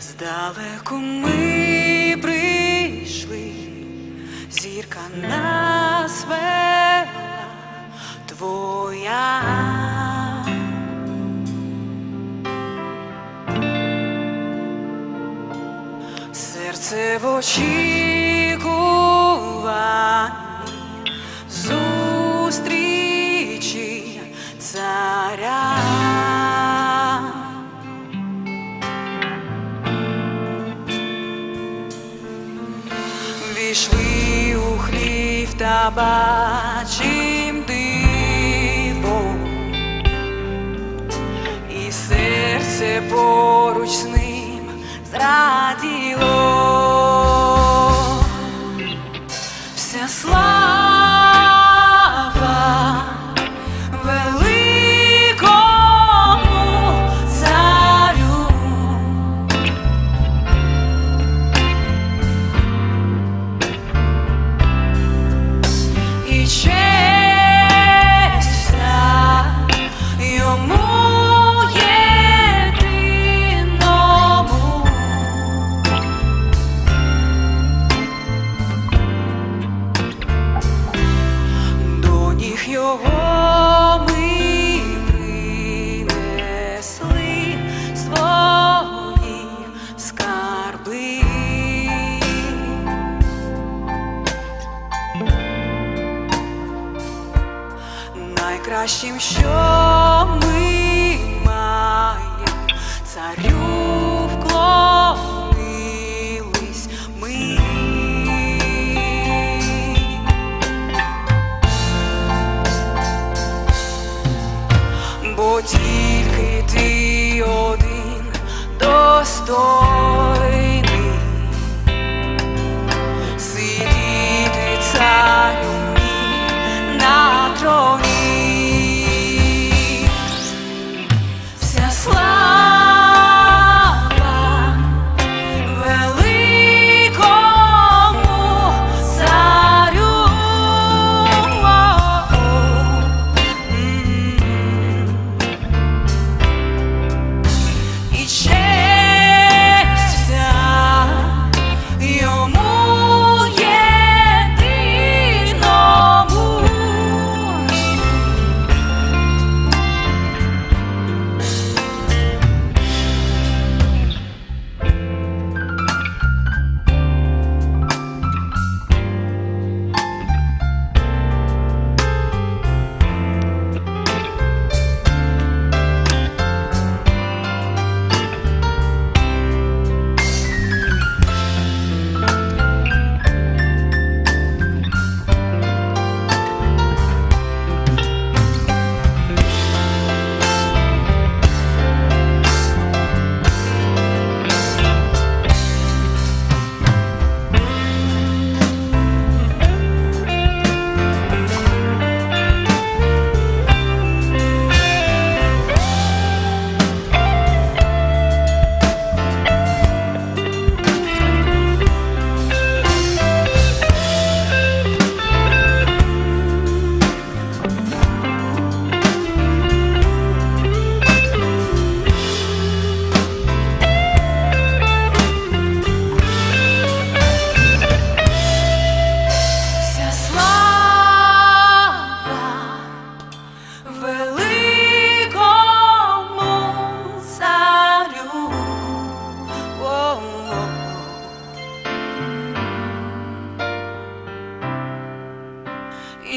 Здалеку ми прийшли, зірка нас вела. Твоя, серце в очікуванні. Зустрічі царя. Бачим диво, і серце поруч з ним ніг його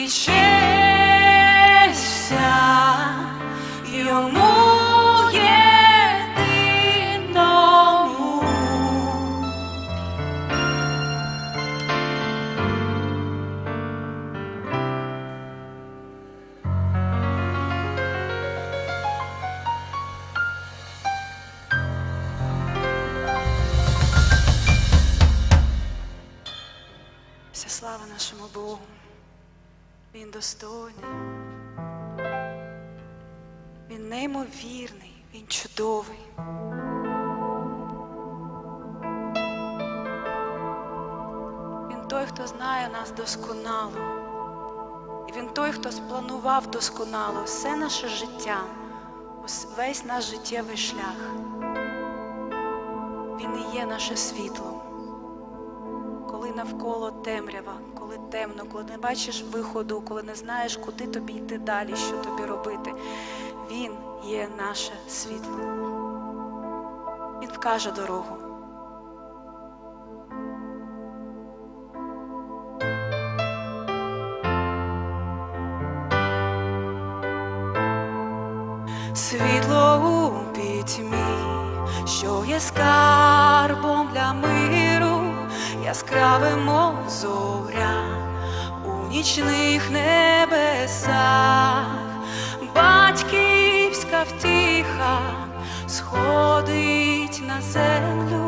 І Вірний, він чудовий. Він той, хто знає нас досконало, і він той, хто спланував досконало все наше життя, весь наш життєвий шлях. Він і є наше світло. Коли навколо темрява, коли темно, коли не бачиш виходу, коли не знаєш, куди тобі йти далі, що тобі робити. Він є наше світло. Він вкаже дорогу. Світло у пітьмі, що є скарбом для миру, яскраве, мов зоря у нічних небесах. сходить на землю.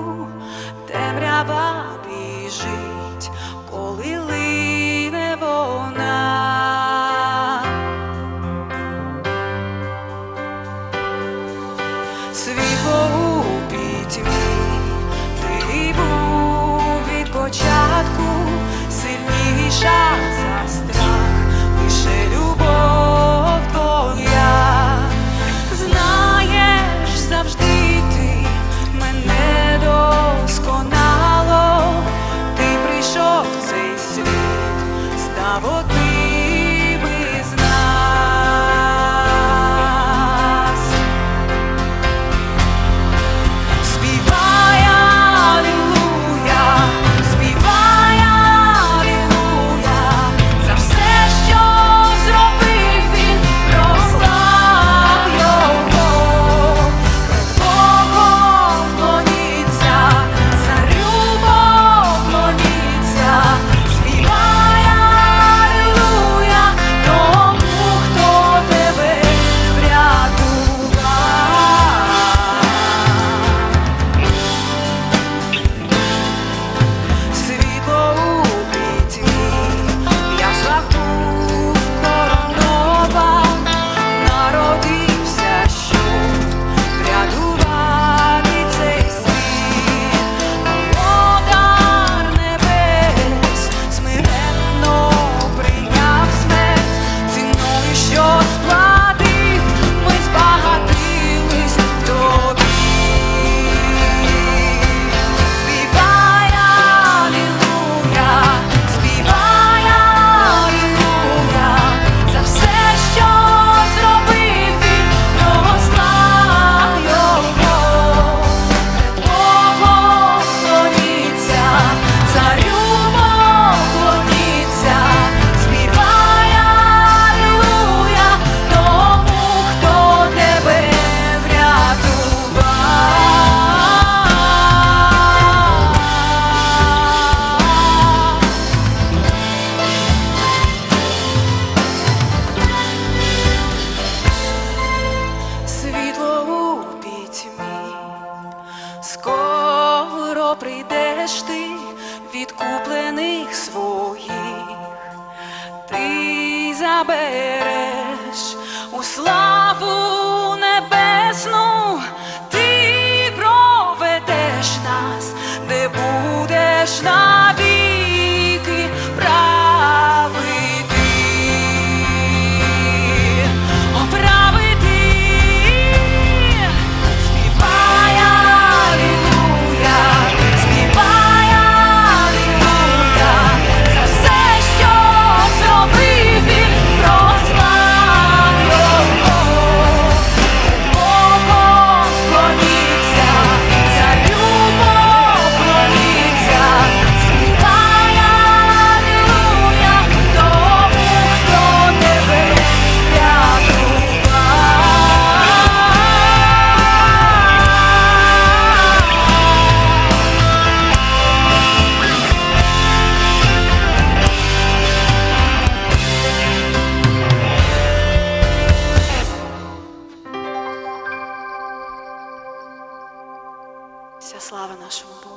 Слава нашому Богу.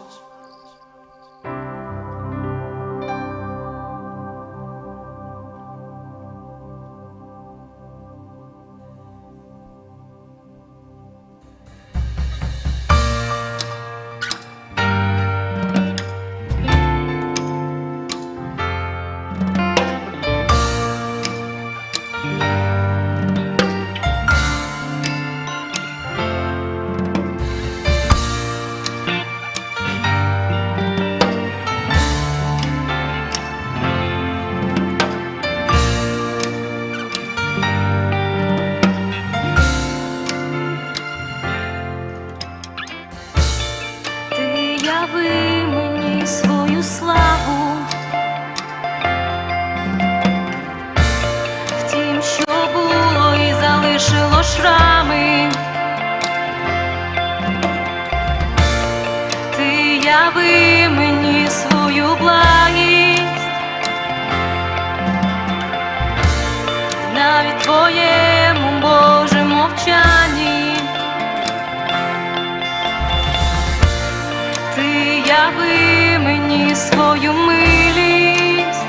Ти яви мені свою милість,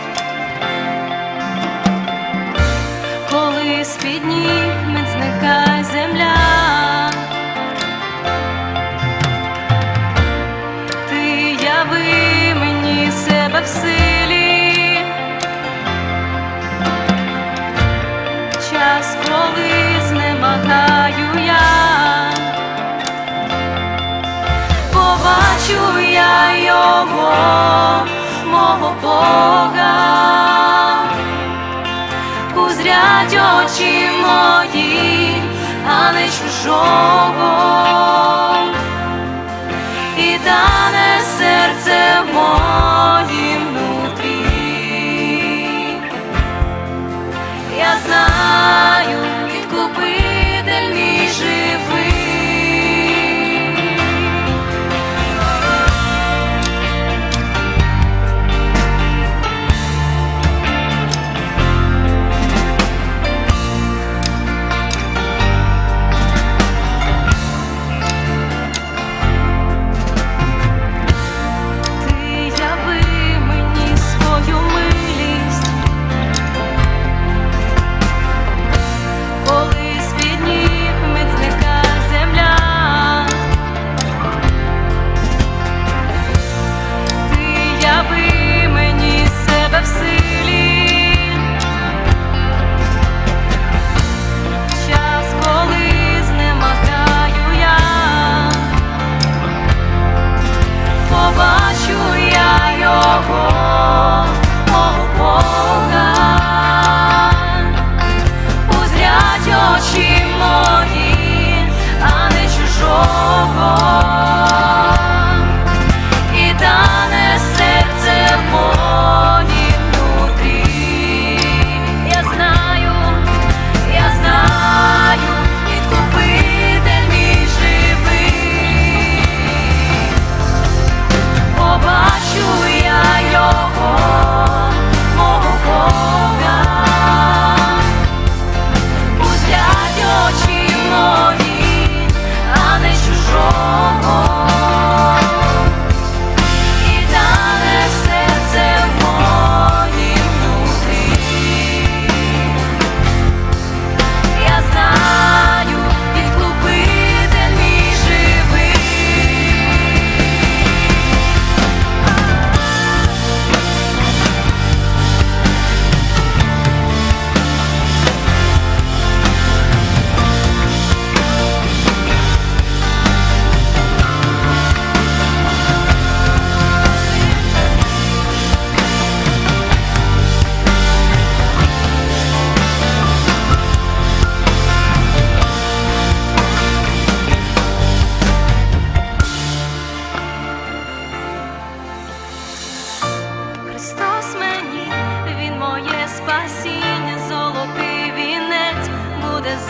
коли з-під ніг мить зникає земля. Ти яви мені себе в силі, час, коли знемагаю я, його, мого Бога, узрять очі мої, а не чужого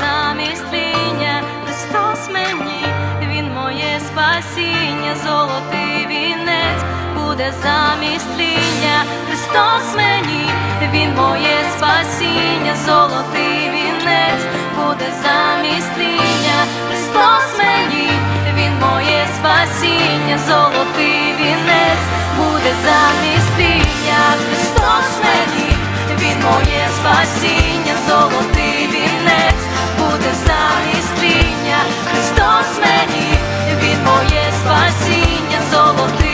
замість тління. Христос мені, Він моє спасіння, золотий вінець буде замість тління. Христос мені, Він моє спасіння, золотий вінець буде замість тління. Христос мені, Він моє спасіння, золотий вінець буде замість тління. Христос мені, Він моє спасіння, золотий буде замість тління. Христос мені, Він моє спасіння, золотий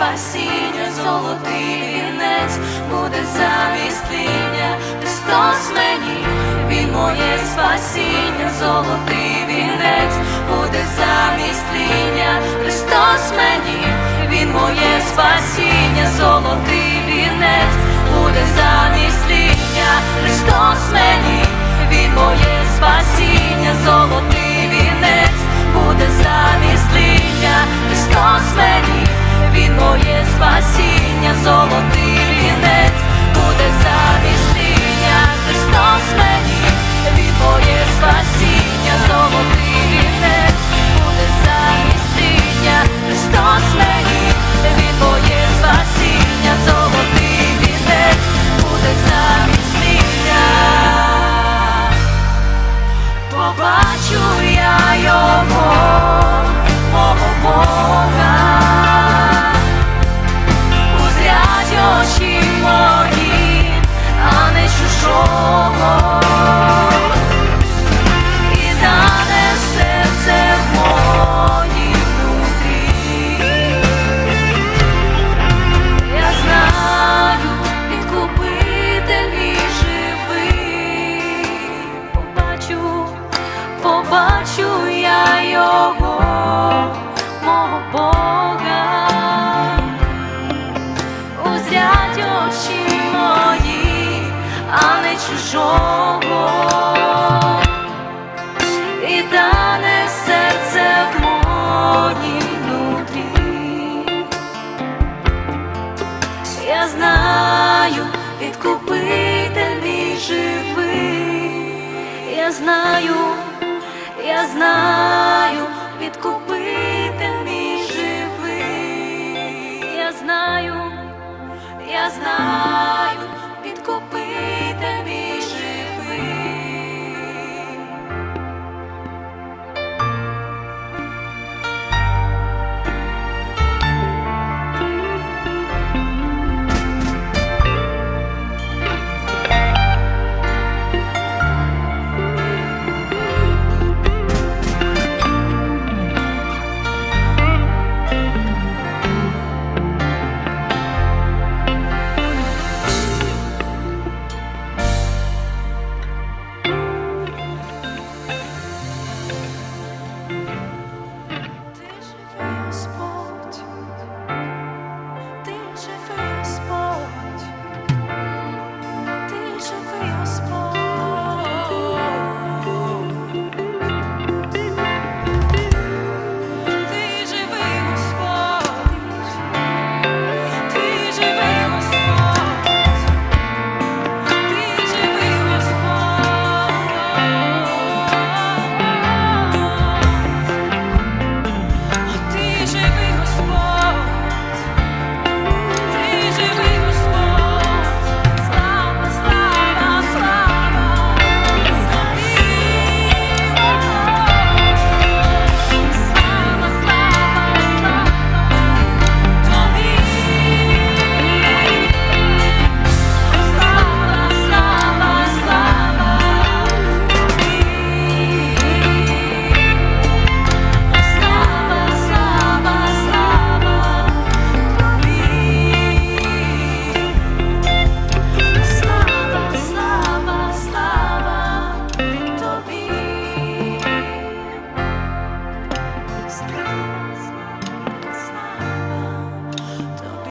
спасіння, золотий вінець буде замість. Христос мені, Він моє спасіння, золотий вінець буде замість. Христос мені, Він моє спасіння, золотий вінець буде замість. Христос мені, Він моє спасіння, золотий вінець буде замість тління. Христос мені, Він моє спасіння, золотий вінець буде замість. Христос мені, Він моє спасіння, я знаю.